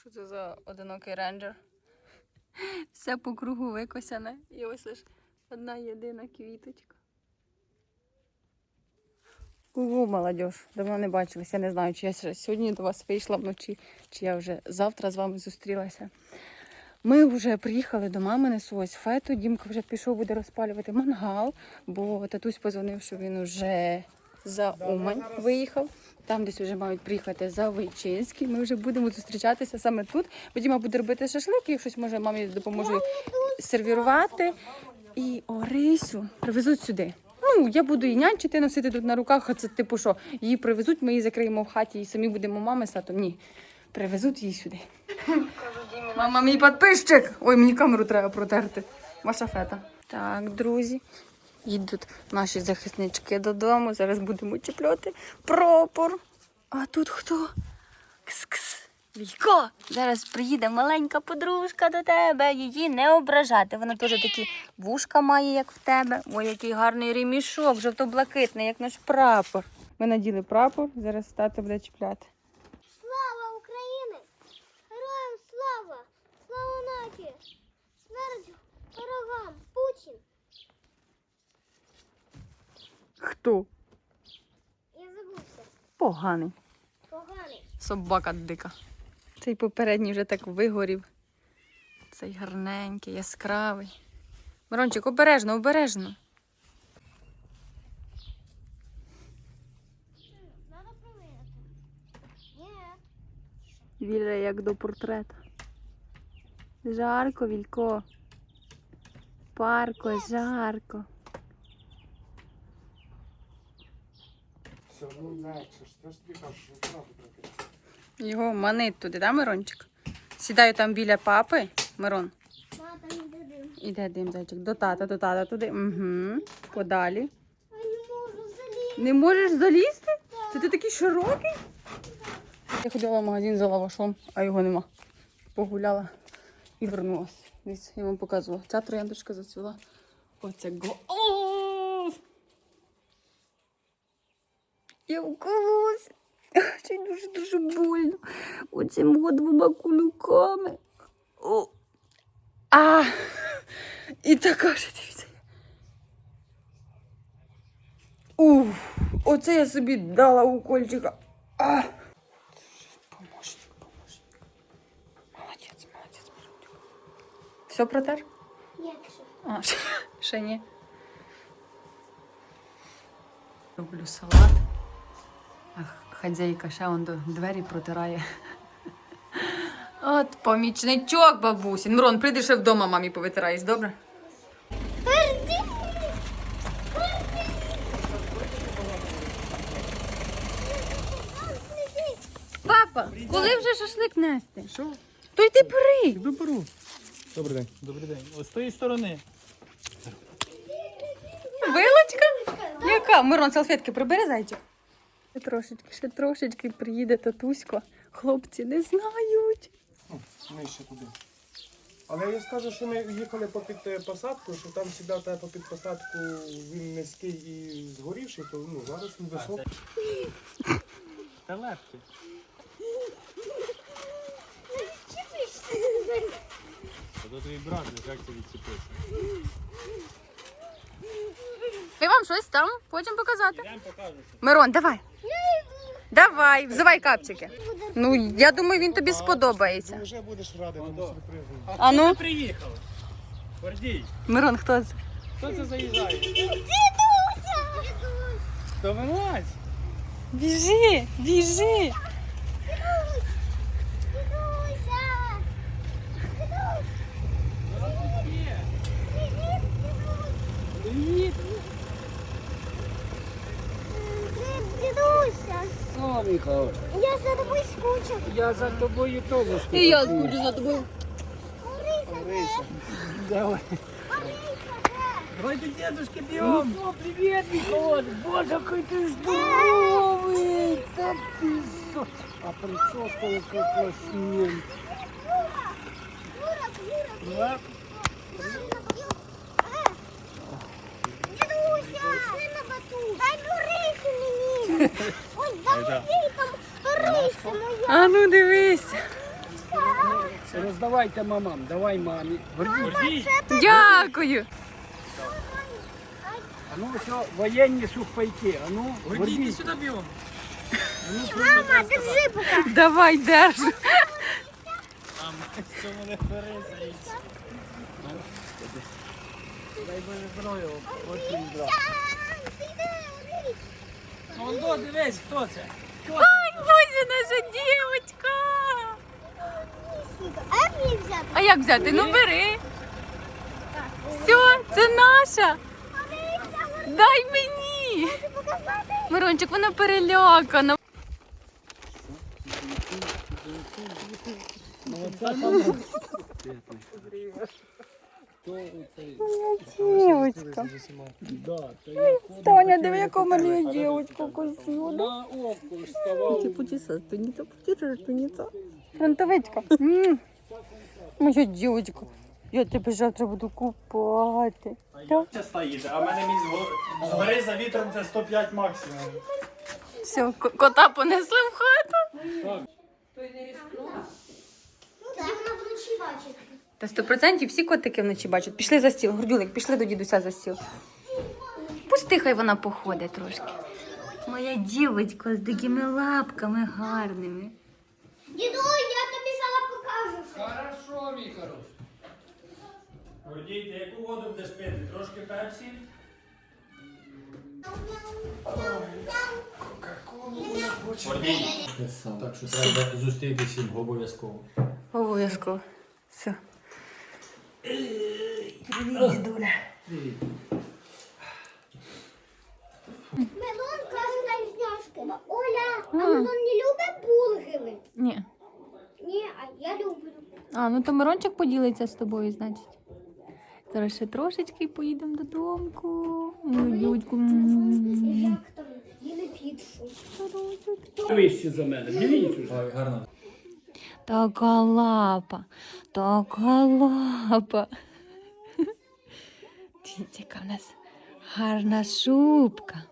Що це за одинокий рейнджер? Все по кругу викосяне. І ось лиш одна єдина квіточка. Ого, молодь, давно не бачилась. Я не знаю, чи я сьогодні до вас вийшла вночі, чи я вже завтра з вами зустрілася. Ми вже приїхали до мами, несу ось фету. Дімка вже пішов, буде розпалювати мангал, бо татусь позвонив, що він вже за Умань виїхав. Там десь вже мають приїхати за Вийчинський. Ми вже будемо зустрічатися саме тут. Бодіма буде робити шашлики, щось може мамі допоможе сервірувати. І Орисю привезуть сюди. Ну, я буду її нянчити, носити тут на руках, а це типу що, її привезуть, ми її закриємо в хаті і самі будемо мами з татом. Ні. Привезуть її сюди. Мама, мій підписчик! Ой, мені камеру треба протерти. Ваша фета. Так, друзі. Їдуть наші захиснички додому. Зараз будемо чіпляти прапор. А тут хто? Кс-кс. Війко, зараз приїде маленька подружка до тебе. Її не ображати. Вона теж такі вушка має, як в тебе. Ой, який гарний ремішок, жовто-блакитний, як наш прапор. Ми наділи прапор, зараз тато буде чіпляти. Слава Україні! Героям слава! Слава нації! Смерть ворогам! Путін! Хто? Я забувся. Поганий. Поганий. Собака дика. Цей попередній вже так вигорів. Цей гарненький, яскравий. Мирончик, обережно, обережно. Надо провірити. Ні. Віля як до портрета. Жарко, Вілько. Парко, жарко. Все одно легше. Я ж тобі кажу, що треба трохи. Його манить туди, да, Мирончик? Сідаю там біля папи. Мирон. Мама там йде дим. Іде дим, зайчик. До тата, до тата туди. Угу. Подалі. Я не можу залізти. Не можеш залізти? Це ти такий широкий? Я ходила в магазин за лавашом, а його нема. Погуляла і вернулася. Дивіться, я вам показувала. Ця трояндочка зацвіла. Оце го. О! Я вкололася. Це дуже-дуже больно. Оцими двома кулюками. О! А! І така ж, дивіться. Уф, оце я собі дала укольчика. А! Помощник, помощник. Молодець, молодець, Мирончик. Все протер? Якщо. А, ще, ще ні. Роблю салат. Хазяйка ще он до двері протирає. От помічничок, бабусін. Мирон, прийди ще вдома, мамі повитираєш, добре? Папа, коли вже шашлик нести? Що? То йди бери. Іду беру. Добрий день. Добрий день. Ось з тої сторони. Вилочка? Яка? Мирон, салфетки прибери зайчик. Ще трошечки, ще трошечки приїде татусько. Хлопці не знають. Ну, нижче туди. Але я скажу, що ми їхали попід е, посадку, що там сідав попід посадку, він низький і згорівший, то ну, зараз він високий. Та легкі. Та то твій брат, як це відчепився. Ми вам щось там хочемо показати. Мирон, давай. Давай, взивай капчики. Ну, я думаю, він тобі сподобається. Ти вже будеш радий тому сюрпризу. А ну, приїхав? Гордій, Мирон, хто це? хто це заїжджає? Дідуся! То вилазь. Біжи, біжи. Я за тобою скучив. я за тобою тому І я скучу за тобою. Орися, Давай. Давай до дедушки бьем. Ну, привет, Микола. Боже, какой ты здоровый. Да ты что? А прическа какой красивый. Юра, Юра, Да? А ну дивись. Роздавайте мамам, давай мамі. Гордій. Дякую. А ну що, воєнні сухпайки. А ну, гордій. сюди бігом. Мама, держи пока. Давай, держу. Що мене перезається. Дай Боже здоров'я, очень брат. Вон до, дивись, хто це? Ой, Боже, наша дівчинка. А як мені взяти? А як взяти? Ну бери. Все, це наша. Дай мені. Мирончик, вона перелякана. Дівчинка. Да, Таня, диви, яка в мене є дівчинка красива. на око вставав. Потіса, туніта, потіса, туніта. Фронтовичка. Моя дівчинка. Я тебе завтра буду купати. Так? Часто їде, а в мене мій згори за вітром це 105 максимум. Все, кота понесли в хату. Ну так, вона вночі бачить. Та сто процентів всі котики вночі бачать. Пішли за стіл, Гордюлик, пішли до дідуся за стіл. Пусти, хай вона походить трошки. Моя дівчинка з такими лапками гарними. Діду, я тобі зараз покажу. Хорошо, мій хороший. Гордій, яку воду будеш пити? Трошки пепсі? Гордій. Так що треба зустрітися обов'язково. Обов'язково. Все. Мелон каже на зняшки. Оля, а Мелон не любить бургери? Ні. Ні, а я люблю. А, ну то Мирончик поділиться з тобою, значить. Зараз ще трошечки і поїдемо додому. Мою дудьку. Як там? Їли піцу. Вище за мене. Дивіться. Гарно. Така лапа, така лапа. Дивіться, яка в нас гарна шубка.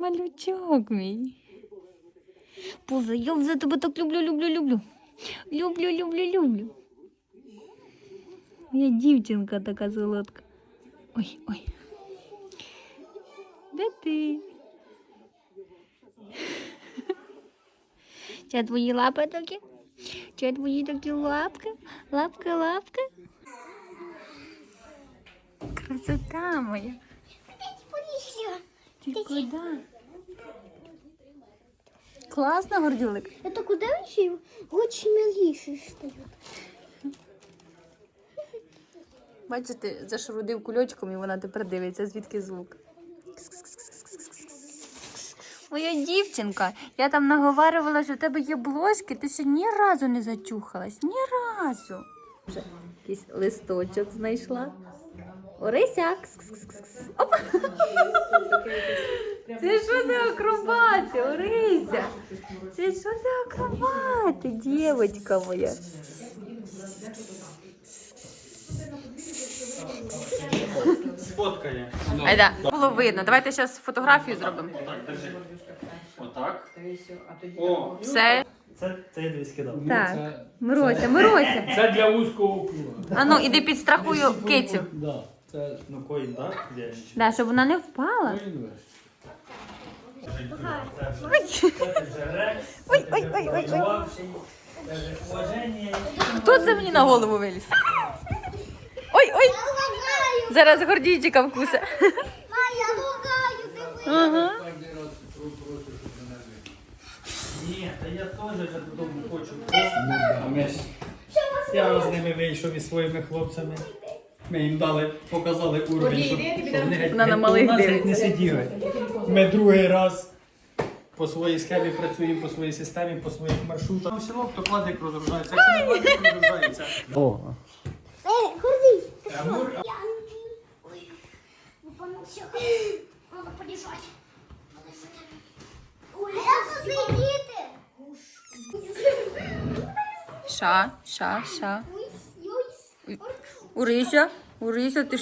Малючок мій. Пузо, я за тебе так люблю, люблю, люблю. Люблю, люблю, люблю. Моя дівчинка така солодка. Ой, ой. Де ти? Це твої лапи такі? Це твої такі лапки? Лапки, лапки? Красота моя. Ти куди? Класно, гордюлик. Это куда вообще очень милейший стою? Бачите, зашарудив кульочком і вона тепер дивиться, звідки звук. Моя дівчинка, я там наговарювала, що в тебе є блошки, ти ще ні разу не зачухалась, ні разу. Вже якийсь листочок знайшла. Орися. Опа. Це що за акробати, Орися? Це що за акробати, дівчинка моя? Сфоткає. Айда, було видно. Давайте зараз фотографію зробимо. Отак, держи. Отак. О, Все. це, це я дивись кидав. Так. Мирося, Мирося. Це для вузького круга. А ну, іди підстрахую кицю. Да, це Ну коїн, так? Де? Да, щоб вона не впала. Ой, ой, ой, ой, ой. Хто це мені на голову виліз? Ой, ой. Зараз гордійчика вкусе. а я лагаю. Ага. Ні, та я теж додому хочу. Ж Я з ними вийшов із своїми хлопцями. Ми їм дали, показали уровень, щоб, вони геть, не сиділи. Ми другий раз по своїй схемі працюємо, по своїй системі, по своїх маршрутах. Ну, село, хто кладик розгружається, не кладик розгружається. О, Гордей. Я... Надо полежать. Ша, ша, ша. Урися, Урися, ти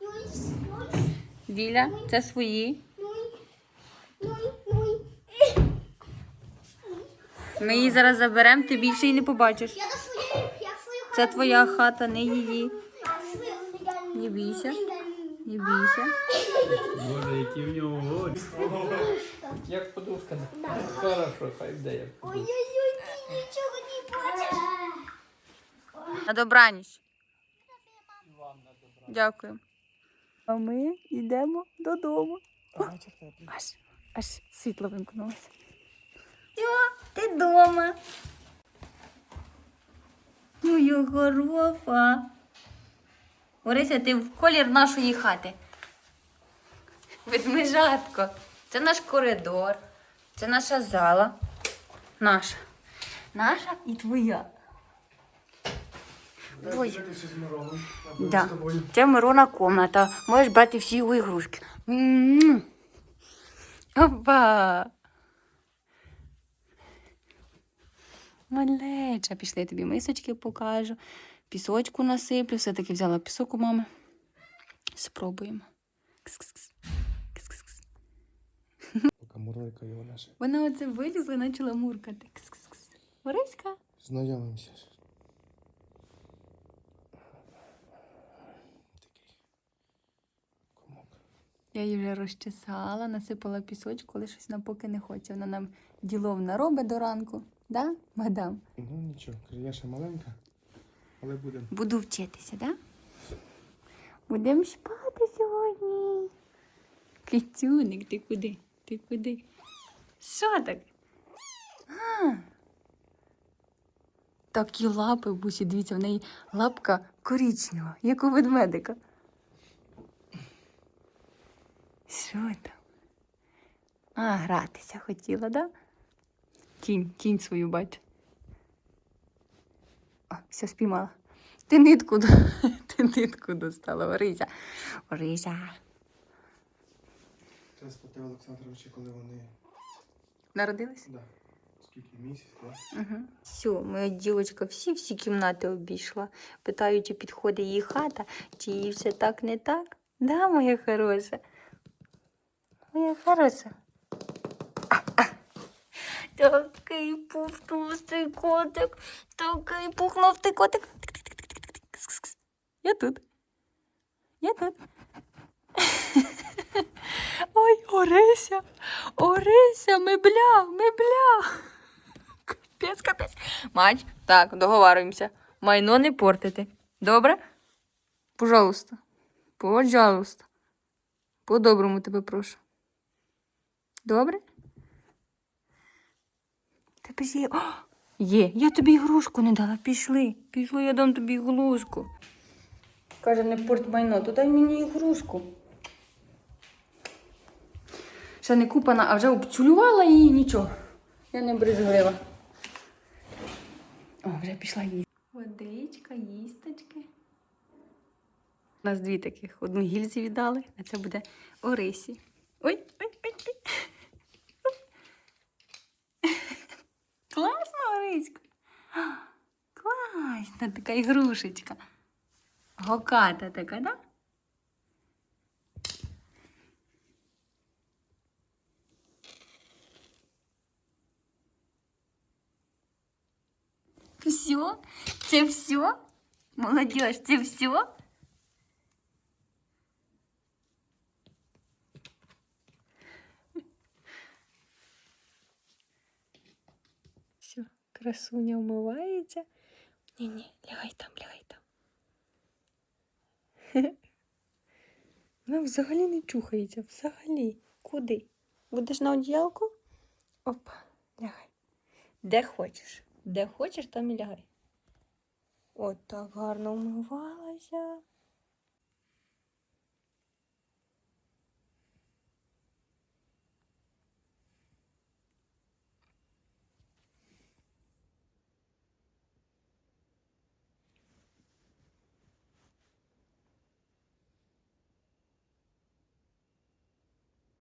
юйс, юйс, Віля, це свої. Ми її зараз заберемо, ти більше її не побачиш. Це твоя хата, не її. Не бійся. Не бійся. Боже, які в нього очі. Як подушка. Хорошо, хай як. Ой-ой-ой, ти нічого не бачиш. На добраніч. Дякую. А ми йдемо додому. Аж, аж світло вимкнулося. Все, ти вдома. Моя хороша. Орися, ти в колір нашої хати. Ведмежатко. Це наш коридор. Це наша зала. Наша. Наша і твоя. Ой. Да. Це Мирона комната. Можеш брати всі його ігрушки. Опа. Малеча, пішли тобі мисочки покажу. Пісочку насиплю. Все-таки взяла пісок у мами. Спробуємо. Кс-кс-кс. Кс-кс-кс. Поки його наша. Вона оце вилізла і почала муркати. Кс-кс-кс. Ориська. Знайомимося. Я її вже розчесала, насипала пісочку, але щось вона поки не хоче. Вона нам ділов наробить до ранку. Да, мадам? Ну нічого, я ще маленька, але будемо. Буду вчитися, да? Будемо спати сьогодні. Китюник, ти куди? Ти куди? Що так? А. Такі лапи, бусі, дивіться, в неї лапка коричнева, як у ведмедика. Що там? А, гратися хотіла, да? Тінь, тінь свою бачу. О, все спіймала. Ти нитку, ти нитку достала, Орися. Орися. Треба спитати Олександровича, коли вони. Народилась? Да. Скільки місяць, да? Угу. Все, моя дівчинка всі-всі кімнати обійшла. Питаю, чи підходить її хата, чи їй все так не так. Да, моя хороша? Моя хороша. Такий пухнувстий котик, такий пухнувстий котик. Я тут. Я тут. Ой, Орися, Орися, мебля, мебля. Капець, капець. Мать, так, договарюємося. Майно не портити. Добре? Пожалуйста. Пожалуйста. По-доброму тебе прошу. Добре? Тебе ж є. О, є. Я тобі ігрушку не дала. Пішли. Пішли, я дам тобі ігрушку. Каже, не порт майно, то дай мені ігрушку. Ще не купана, а вже обцюлювала її нічого. Я не брезглива. О, вже пішла їсти. Водичка, їсточки. У нас дві таких. Одну гільзі віддали, а це буде Орисі. Ой. Ориська. Класна така ігрушечка. Гоката така, да? Все? Це все? Молодежь, це? Все, красуня вмивається. Ні-ні, лягай там, лягай там. Вона взагалі не чухається, взагалі. Куди? Будеш на одіялку? Опа, лягай. Де хочеш. Де хочеш, там і лягай. От так гарно вмивалася.